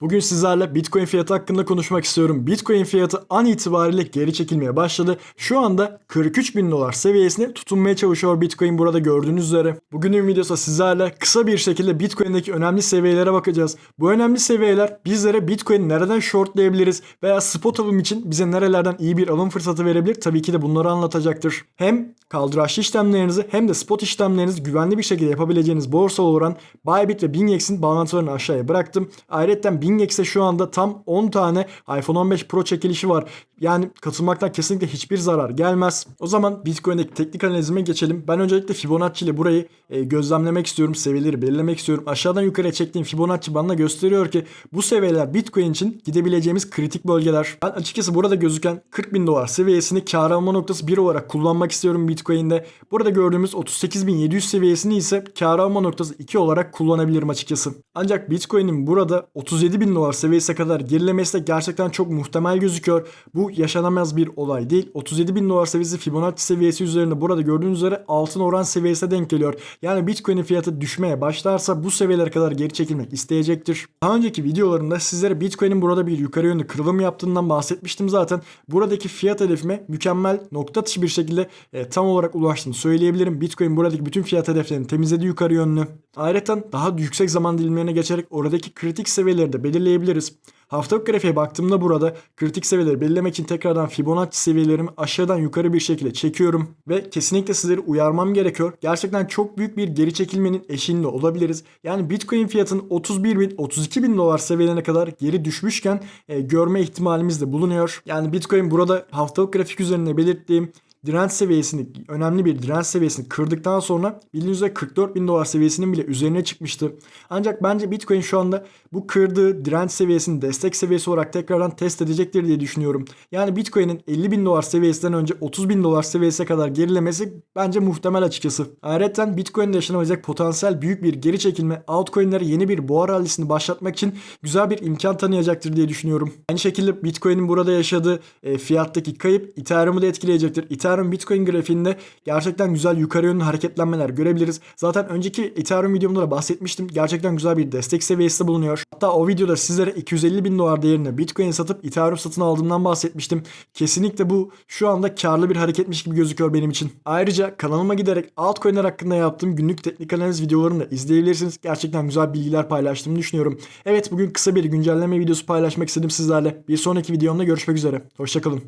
Bugün sizlerle Bitcoin fiyatı hakkında konuşmak istiyorum. Bitcoin fiyatı an itibariyle geri çekilmeye başladı. Şu anda 43 bin dolar seviyesine tutunmaya çalışıyor Bitcoin burada gördüğünüz üzere. Bugünün videosu sizlerle kısa bir şekilde Bitcoin'deki önemli seviyelere bakacağız. Bu önemli seviyeler bizlere Bitcoin nereden shortlayabiliriz veya spot alım için bize nerelerden iyi bir alım fırsatı verebilir tabii ki de bunları anlatacaktır. Hem kaldıraçlı işlemlerinizi hem de spot işlemlerinizi güvenli bir şekilde yapabileceğiniz borsa olan Bybit ve BingX'in bağlantılarını aşağıya bıraktım. Ayrıca BingX'e şu anda tam 10 tane iPhone 15 Pro çekilişi var. Yani katılmaktan kesinlikle hiçbir zarar gelmez. O zaman Bitcoin'deki teknik analizime geçelim. Ben öncelikle Fibonacci ile burayı e, gözlemlemek istiyorum. Seviyeleri belirlemek istiyorum. Aşağıdan yukarıya çektiğim Fibonacci bana gösteriyor ki bu seviyeler Bitcoin için gidebileceğimiz kritik bölgeler. Ben açıkçası burada gözüken 40 bin dolar seviyesini kar alma noktası 1 olarak kullanmak istiyorum Bitcoin'de. Burada gördüğümüz 38.700 seviyesini ise kar alma noktası 2 olarak kullanabilirim açıkçası. Ancak Bitcoin'in burada 37 bin dolar seviyesine kadar gerilemesi de gerçekten çok muhtemel gözüküyor. Bu yaşanamaz bir olay değil. 37 bin dolar seviyesi Fibonacci seviyesi üzerinde burada gördüğünüz üzere altın oran seviyesine denk geliyor. Yani Bitcoin'in fiyatı düşmeye başlarsa bu seviyelere kadar geri çekilmek isteyecektir. Daha önceki videolarımda sizlere Bitcoin'in burada bir yukarı yönlü kırılım yaptığından bahsetmiştim zaten. Buradaki fiyat hedefime mükemmel nokta atışı bir şekilde e, tam olarak ulaştığını söyleyebilirim. Bitcoin buradaki bütün fiyat hedeflerini temizledi yukarı yönlü. Ayrıca daha yüksek zaman dilimlerine geçerek oradaki kritik seviyeleri de belirleyebiliriz. Haftalık grafiğe baktığımda burada kritik seviyeleri belirlemek için tekrardan Fibonacci seviyelerimi aşağıdan yukarı bir şekilde çekiyorum ve kesinlikle sizleri uyarmam gerekiyor. Gerçekten çok büyük bir geri çekilmenin eşiğinde olabiliriz. Yani Bitcoin fiyatının 31 bin 32 bin dolar seviyelerine kadar geri düşmüşken e, görme ihtimalimiz de bulunuyor. Yani Bitcoin burada haftalık grafik üzerinde belirttiğim direnç seviyesini önemli bir direnç seviyesini kırdıktan sonra bildiğiniz üzere 44 bin dolar seviyesinin bile üzerine çıkmıştı. Ancak bence Bitcoin şu anda bu kırdığı direnç seviyesini destek seviyesi olarak tekrardan test edecektir diye düşünüyorum. Yani Bitcoin'in 50 bin dolar seviyesinden önce 30 bin dolar seviyesine kadar gerilemesi bence muhtemel açıkçası. Ayrıca Bitcoin'de yaşanabilecek potansiyel büyük bir geri çekilme altcoin'lere yeni bir boğa rallisini başlatmak için güzel bir imkan tanıyacaktır diye düşünüyorum. Aynı şekilde Bitcoin'in burada yaşadığı e, fiyattaki kayıp Ethereum'u da etkileyecektir. Ethereum Bitcoin grafiğinde gerçekten güzel yukarı yönlü hareketlenmeler görebiliriz. Zaten önceki Ethereum videomda da bahsetmiştim. Gerçekten güzel bir destek seviyesi bulunuyor. Hatta o videoda sizlere 250 bin dolar değerinde Bitcoin satıp Ethereum satın aldığımdan bahsetmiştim. Kesinlikle bu şu anda karlı bir hareketmiş gibi gözüküyor benim için. Ayrıca kanalıma giderek altcoin'ler hakkında yaptığım günlük teknik analiz videolarını da izleyebilirsiniz. Gerçekten güzel bilgiler paylaştığımı düşünüyorum. Evet bugün kısa bir güncelleme videosu paylaşmak istedim sizlerle. Bir sonraki videomda görüşmek üzere. Hoşçakalın.